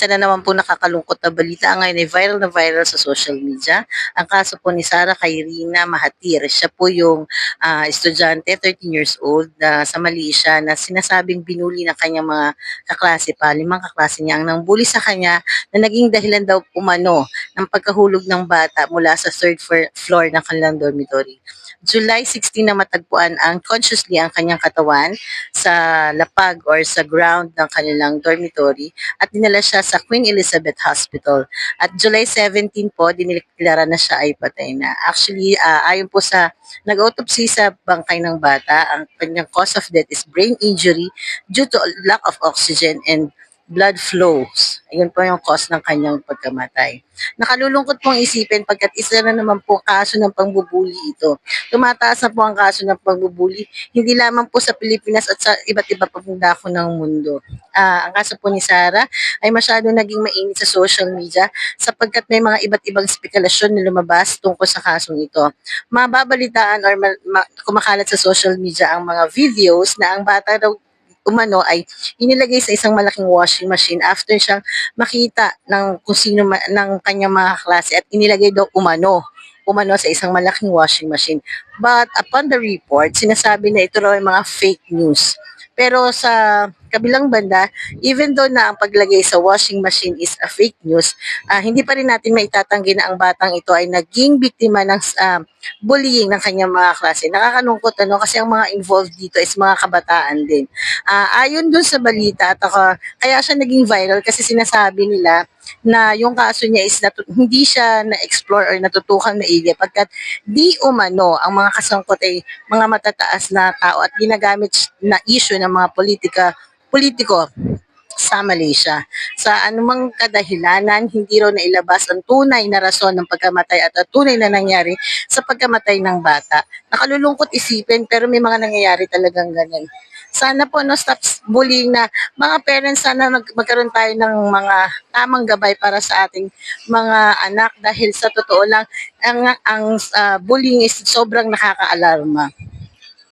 Isa na naman po nakakalungkot na balita ngayon ay viral na viral sa social media. Ang kaso po ni Sarah Kairina Mahatir. Siya po yung ah, estudyante, 13 years old, na sa Malaysia na sinasabing binuli ng kanyang mga kaklase pa, limang kaklase niya ang nangbuli sa kanya na naging dahilan daw umano ng pagkahulog ng bata mula sa third floor ng kanilang dormitory. July 16 na matagpuan ang consciously ang kanyang katawan sa lapag or sa ground ng kanilang dormitory at dinala siya sa Queen Elizabeth Hospital. At July 17 po, dineklara na siya ay patay na. Actually, ah, ayon po sa nag-autopsy sa bangkay ng bata, ang kanyang cause of death is brain injury due to lack of oxygen and blood flows. Ayun po yung cause ng kanyang pagkamatay. Nakalulungkot pong isipin pagkat isa na naman po kaso ng pangbubuli ito. Tumataas na po ang kaso ng pagbubuli, hindi lamang po sa Pilipinas at sa iba't iba pa pong dako ng mundo. Ah, ang kaso po ni Sarah ay masyado naging mainit sa social media sapagkat may mga iba't ibang spekulasyon na lumabas tungkol sa kasong ito. Mababalitaan or ma- ma- kumakalat sa social media ang mga videos na ang bata daw umano ay inilagay sa isang malaking washing machine after siyang makita ng kung sino ng kanyang mga klase at inilagay daw umano umano sa isang malaking washing machine. But upon the report, sinasabi na ito raw ay mga fake news. Pero sa kabilang banda, even though na ang paglagay sa washing machine is a fake news, ah, hindi pa rin natin maitatanggi na ang batang ito ay naging biktima ng ah, bullying ng kanyang mga klase. Nakakalungkot ano kasi ang mga involved dito is mga kabataan din. Ah, ayon dun sa balita at ako, kaya siya naging viral kasi sinasabi nila na yung kaso niya is natu- hindi siya na-explore or natutukan maigi pagkat di umano ang mga kasangkot ay mga matataas na tao at ginagamit na issue ng mga politika politiko sa Malaysia. Sa anumang kadahilanan, hindi raw nailabas ang tunay na rason ng pagkamatay at ang tunay na nangyari sa pagkamatay ng bata. Nakalulungkot isipin pero may mga nangyayari talagang ganyan. Sana po no stop bullying na mga parents sana mag- magkaroon tayo ng mga tamang gabay para sa ating mga anak dahil sa totoo lang ang ang ah, bullying is sobrang nakakaalarma.